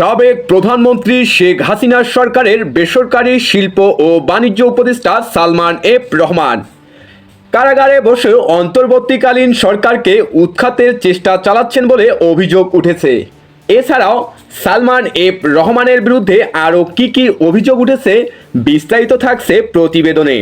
সাবেক প্রধানমন্ত্রী শেখ হাসিনার সরকারের বেসরকারি শিল্প ও বাণিজ্য উপদেষ্টা সালমান এফ রহমান। কারাগারে বসে অন্তর্বর্তীকালীন সরকারকে উৎখাতের চেষ্টা চালাচ্ছেন বলে অভিযোগ উঠেছে। এছাড়াও সালমান এফ রহমানের বিরুদ্ধে আরও কী কী অভিযোগ উঠেছে বিস্তারিত থাকছে প্রতিবেদনে।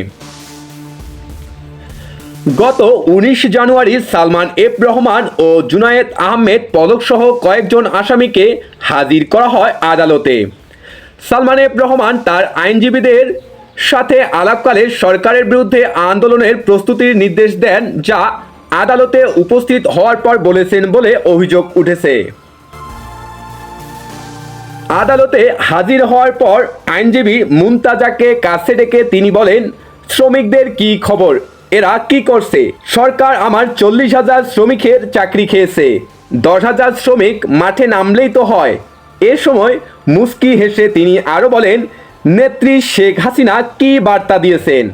গত উনিশ জানুয়ারি সালমান এফ রহমান ও জুনায়েদ আহমেদ পদকসহ কয়েকজন আসামিকে হাজির করা হয় আদালতে। সালমান এফ রহমান তার আইনজীবীদের সাথে আলাপকালে সরকারের বিরুদ্ধে আন্দোলনের প্রস্তুতির নির্দেশ দেন, যা আদালতে উপস্থিত হওয়ার পর বলেছেন বলে অভিযোগ উঠেছে। আদালতে হাজির হওয়ার পর আইনজীবী মুমতাজাকে কাছে ডেকে তিনি বলেন, শ্রমিকদের কি খবর? এরা কি করছে? সরকার আমার চল্লিশ হাজার শ্রমিকের চাকরি খেয়েছে। দশ হাজার শ্রমিক মাঠে নামলেই তো হয়। এ সময় মুস্কি হেসে তিনি আরও বলেন, নেত্রী শেখ হাসিনা কি বার্তা দিয়েছেন?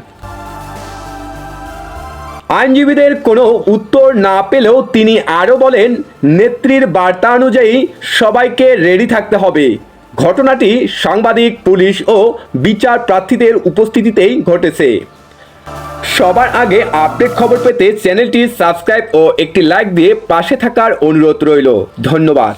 আইনজীবীদের কোনো উত্তর না পেলেও তিনি আরও বলেন, নেত্রীর বার্তা অনুযায়ী সবাইকে রেডি থাকতে হবে। ঘটনাটি সাংবাদিক, পুলিশ ও বিচার প্রার্থীদের উপস্থিতিতেই ঘটেছে। সবার আগে আপডেট খবর পেতে চ্যানেলটি সাবস্ক্রাইব ও একটি লাইক দিয়ে পাশে থাকার অনুরোধ রইল। ধন্যবাদ।